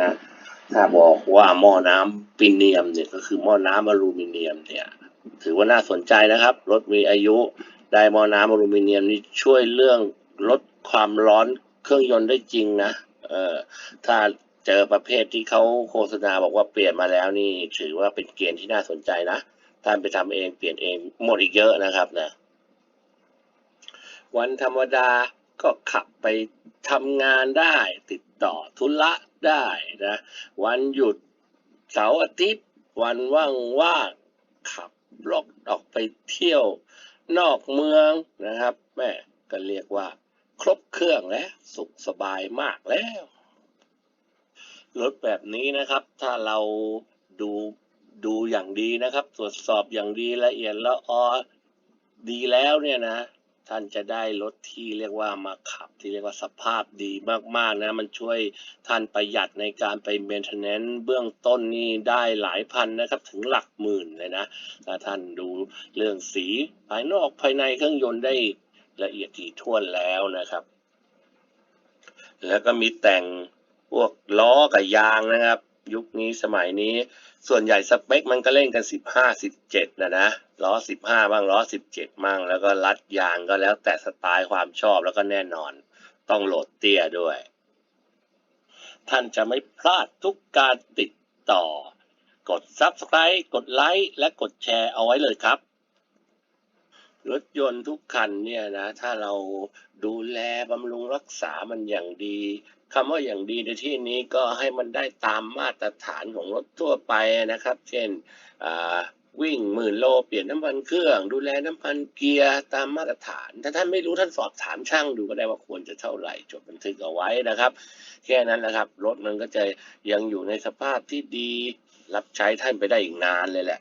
นะถ้าบอกว่าหม้อน้ำปิเนียมเนี่ยก็คือหม้อน้ำอลูมิเนียมเนี่ย ถือว่าน่าสนใจนะครับ รถมีอายุได้หม้อน้ำอลูมิเนียมนี่ช่วยเรื่องลดความร้อนเครื่องยนต์ได้จริงนะเออถ้าเจอประเภทที่เขาโฆษณาบอกว่าเปลี่ยนมาแล้วนี่ ถือว่าเป็นเกณฑ์ที่น่าสนใจนะท่านไปทำเองเปลี่ยนเองหมดอีกเยอะนะครับนะวันธรรมดาก็ขับไปทำงานได้ติดต่อธุระ ได้นะวันหยุดเสาร์อาทิตย์วันว่างๆขับรถออกไปเที่ยวนอกเมืองนะครับแม่ก็เรียกว่า ครบเครื่องแล้วสุขสบายมากแล้วรถแบบนี้นะครับ ถ้าเราดูดูอย่างดีนะครับ ตรวจสอบอย่างดีละเอียดละออดีแล้วเนี่ยนะ ท่านจะได้รถที่เรียกว่ามาขับ ที่เรียกว่าสภาพดีมากๆนะ มันช่วยท่านประหยัดในการไปเมนเทนแนนซ์เบื้องต้นนี่ได้หลายพันนะครับ ถึงหลักหมื่นเลยนะถ้าท่านดูเรื่องสีภายนอกภายในเครื่องยนต์ได้ละเอียดถี่ถ้วนแล้วนะครับ แล้วก็มีแต่งพวกล้อกับยางนะครับ ยุคนี้สมัยนี้ ส่วนใหญ่สเปคมันก็เล่นกันสิบห้าสิบเจ็ดนะนะ ล้อสิบห้าบ้างล้อสิบเจ็ดบ้างแล้วก็รัดยางก็แล้วแต่สไตล์ความชอบแล้วก็แน่นอน ต้องโหลดเตี้ยด้วย ท่านจะไม่พลาดทุกการติดต่อ กด Subscribe กดไลค์และกดแชร์เอาไว้เลยครับ รถยนต์ทุกคันเนี่ยนะ ถ้าเราดูแลบำรุงรักษามันอย่างดีคำว่าอย่างดีในที่นี้ก็ให้มันได้ตามมาตรฐานของรถทั่วไปนะครับ เช่นอ่า วิ่งหมื่นโลเปลี่ยนน้ำมันเครื่อง ดูแลน้ำมันเกียร์ตามมาตรฐาน ถ้าท่านไม่รู้ท่านสอบถามช่างดูก็ได้ว่าควรจะเท่าไหร่จดบันทึกเอาไว้นะครับ แค่นั้นนะครับรถมันก็จะยังอยู่ในสภาพที่ดี รับใช้ท่านไปได้อีกนานเลยแหละ